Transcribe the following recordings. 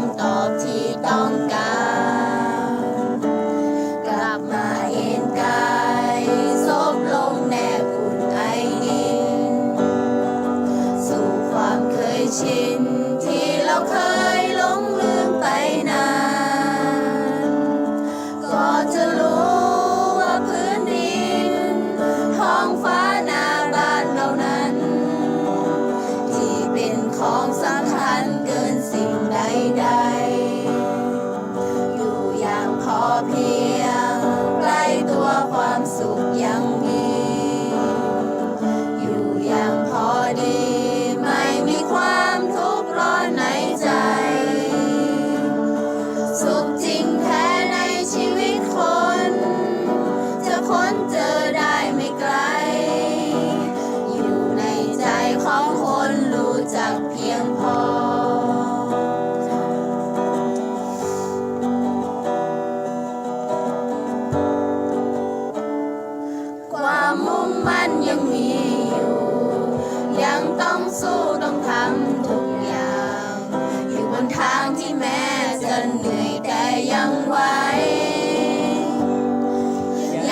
ำตอบที่ต้องการ กลับมาเอ็นกายซบลงแนบอุ่นไอนิน สู่ความเคยชินที่เราเคย ยังต้องสู้ต้องทำทุกอย่าง อยู่บนทางที่แม้จะเหนื่อยแต่ยังไหว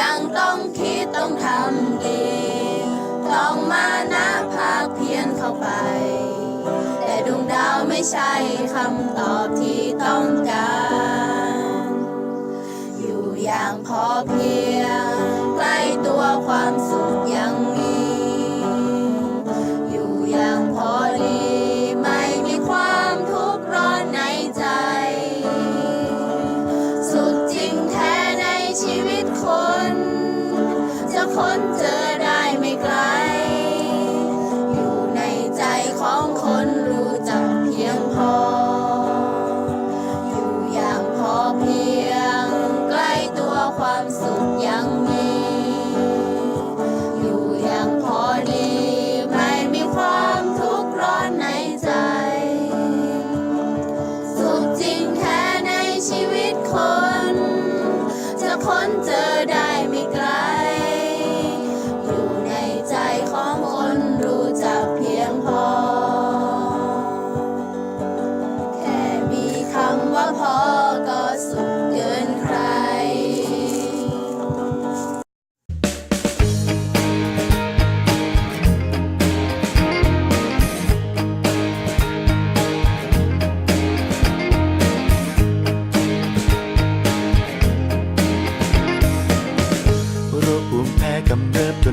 ยังต้องคิดต้องทำดี ต้องมานะภาคเพียรเข้าไป แต่ดวงดาวไม่ใช่คำตอบที่ต้องการ อยู่อย่างพอเพียงใกล้ตัวความสุขยังมี คนจะค้นเจอได้ไม่ไกล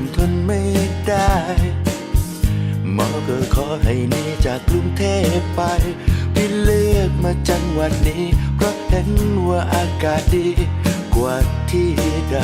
นทนไม่ได้หมอก็ขอให้หนีจากกรุงเทพไปที่เลือกมาจังหวัดนี้ เพราะเห็นว่าอากาศดีกว่าที่ใด